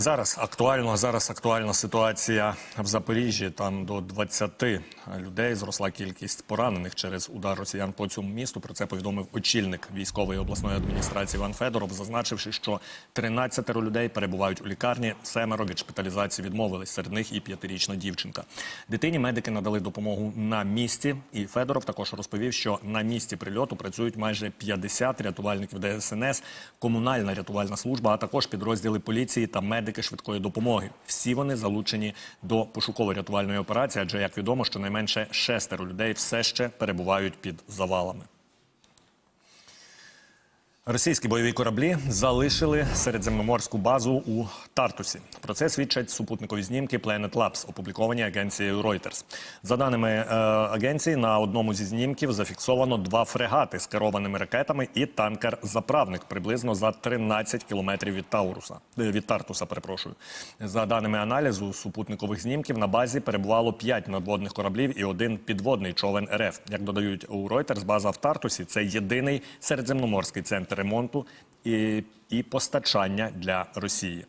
Зараз актуально зараз актуальна ситуація в Запоріжжі. Там до 20 людей зросла кількість поранених через удар росіян по цьому місту. Про це повідомив очільник військової обласної адміністрації Іван Федоров, зазначивши, що 13 людей перебувають у лікарні. Семеро від шпиталізації відмовились. Серед них і п'ятирічна дівчинка. Дитині медики надали допомогу на місці. І Федоров також розповів, що на місці прильоту працюють майже 50 рятувальників ДСНС, комунальна рятувальна служба, а також підрозділи поліції та медики швидкої допомоги. Всі вони залучені до пошуково-рятувальної операції, адже як відомо, щонайменше шестеро людей все ще перебувають під завалами. Російські бойові кораблі залишили середземноморську базу у Тартусі. Про це свідчать супутникові знімки Planet Labs, опубліковані агенцією Reuters. За даними е, агенції, на одному зі знімків зафіксовано два фрегати з керованими ракетами і танкер-заправник приблизно за 13 кілометрів від Тауруса е, від Тартуса. Перепрошую. За даними аналізу супутникових знімків на базі перебувало 5 надводних кораблів і один підводний човен РФ. Як додають у Reuters, база в Тартусі це єдиний середземноморський центр ремонту і, і постачання для Росії.